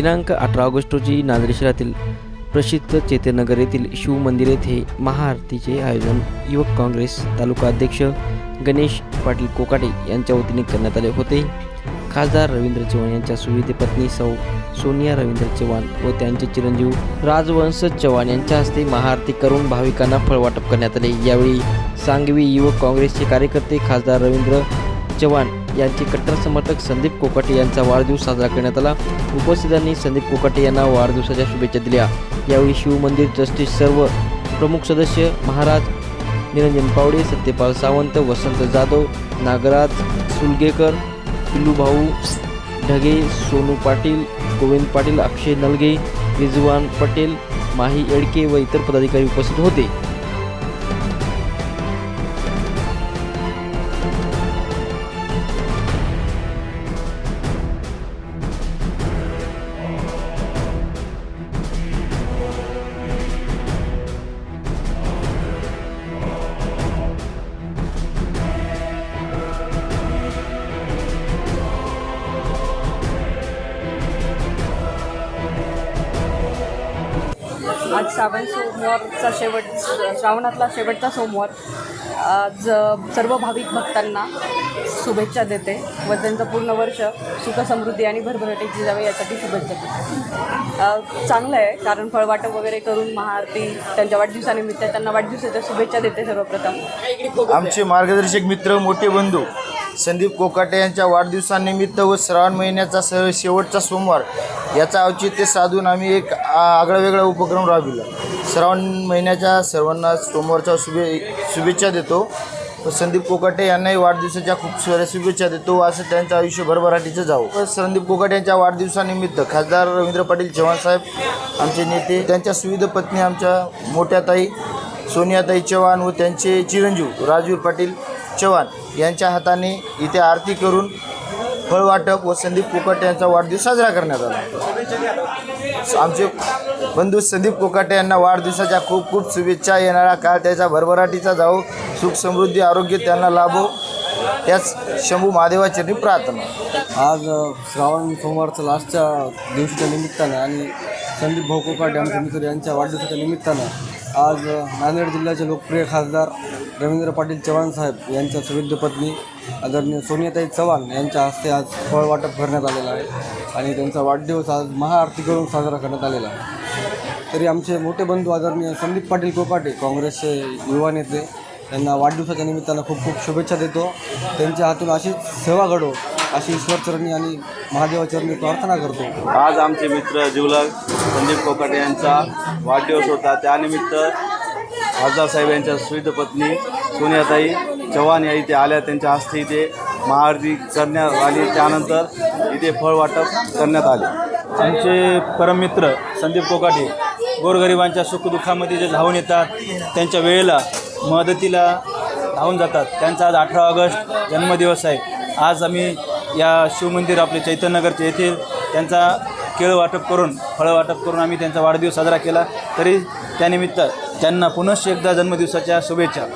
दिनांक अठरा ऑगस्ट रोजी नांदेड शहरातील प्रसिद्ध चेतनगर येथील शिवमंदिर येथे महाआरतीचे आयोजन युवक काँग्रेस तालुका अध्यक्ष गणेश पाटील कोकाटे यांच्या वतीने करण्यात आले होते. खासदार रवींद्र चव्हाण यांच्या सुविधे पत्नी सौ सोनिया रवींद्र चव्हाण व त्यांचे चिरंजीव राजवंश चव्हाण यांच्या हस्ते महाआरती करून भाविकांना फळवाटप करण्यात आले. यावेळी सांगवी युवक काँग्रेसचे कार्यकर्ते खासदार रवींद्र चव्हाण यांचे कट्टर समर्थक संदीप कोकाटे यांचा वाढदिवस साजरा करण्यात आला. उपस्थितांनी संदीप कोकाटे यांना वाढदिवसाच्या शुभेच्छा दिल्या. यावेळी शिवमंदिर ट्रस्टचे सर्व प्रमुख सदस्य महाराज निरंजन पावडे सत्यपाल सावंत वसंत जाधव नागराज सुलगेकर पिल्लूभाऊ ढगे सोनू पाटील गोविंद पाटील अक्षय नलगे रिजवान पटेल माही येडके व इतर पदाधिकारी उपस्थित होते. आज श्रावण सोमवारचा शेवट श्रावणातला शेवटचा सोमवार. आज सर्व भाविक भक्तांना शुभेच्छा देते. व त्यांचं पूर्ण वर्ष सुखसमृद्धी आणि भरभराटीची जावे यासाठी शुभेच्छा देते. चांगलं आहे कारण फळवाटप वगैरे करून महाआरती त्यांच्या वाढदिवसानिमित्त त्यांना वाढदिवसाच्या शुभेच्छा देते सर्वप्रथम. आमचे मार्गदर्शक मित्र मोठे बंधू संदीप कोकाटे यांच्या वाढदिवसानिमित्त व श्रावण महिन्याचा स शेवटचा सोमवार याचा औचित्य साधून आम्ही एक आगळावेगळा उपक्रम राबविला. श्रावण महिन्याच्या सर्वांना सोमवारच्या शुभे शुभेच्छा देतो. व संदीप कोकाटे यांनाही वाढदिवसाच्या खूप साऱ्या शुभेच्छा देतो असं त्यांचं आयुष्य भरभराटीचं जावं. संदीप कोकाटे यांच्या वाढदिवसानिमित्त खासदार रवींद्र पाटील चव्हाण साहेब आमचे नेते त्यांच्या सुविध पत्नी आमच्या मोठ्या ताई सोनियाताई चव्हाण व त्यांचे चिरंजीव राजवीर पाटील चव्हाण यांच्या हाताने इथे आरती करून फळवाटप व संदीप कोकाटे यांचा वाढदिवस साजरा करण्यात आला. आमचे बंधू संदीप कोकाटे यांना वाढदिवसाच्या खूप खूप शुभेच्छा. येणारा काळ त्याचा भरभराटीचा जावो. सुख समृद्धी आरोग्य त्यांना लाभो. त्याच शंभू महादेवाचरणी प्रार्थना. आज श्रावण सोमवारचं लास्टच्या दिवशीच्या निमित्तानं आणि संदीप भाऊ कोकाटे आमचे मित्र यांच्या वाढदिवसाच्या निमित्तानं आज नांदेड जिल्ह्याचे लोकप्रिय खासदार रवींद्र पाटील चव्हाण साहेब यांच्या सुविध पत्नी आदरणीय सोनियाताई चव्हाण यांच्या हस्ते आज फळ वाटप करण्यात आलेलं आहे आणि त्यांचा वाढदिवस आज महाआरती करून साजरा करण्यात आलेला आहे. तरी आमचे मोठे बंधू आदरणीय संदीप पाटील कोकाटे काँग्रेसचे युवा नेते त्यांना वाढदिवसाच्या निमित्तानं खूप खूप शुभेच्छा देतो. त्यांच्या हातून अशीच सेवा घडो. अशी ईश्वरचरणी आणि महादेवाचरणी प्रार्थना करतो. आज आमचे मित्र जिवलग संदीप कोकाटे यांचा वाढदिवस होता. त्यानिमित्त खासदार साहेब यांच्या सुविध पत्नी सोनियाताई चव्हाण या इथे आल्या. त्यांच्या हस्ते इथे महाआरती करण्यात आली. त्यानंतर इथे फळ वाटप करण्यात आले. आमचे परममित्र संदीप कोकाटे गोरगरिबांच्या सुखदुःखामध्ये जे धावून येतात त्यांच्या वेळेला मदतीला धावून जातात. त्यांचा आज अठरा ऑगस्ट जन्मदिवस आहे. आज आम्ही या शिवमंदिर आपले चैतन्यनगरचे येथे त्यांचा केळ वाटप करून फळं वाटप करून आम्ही त्यांचा वाढदिवस साजरा केला. तरी त्यानिमित्त त्यांना पुनश्च एकदा जन्मदिवसाच्या शुभेच्छा.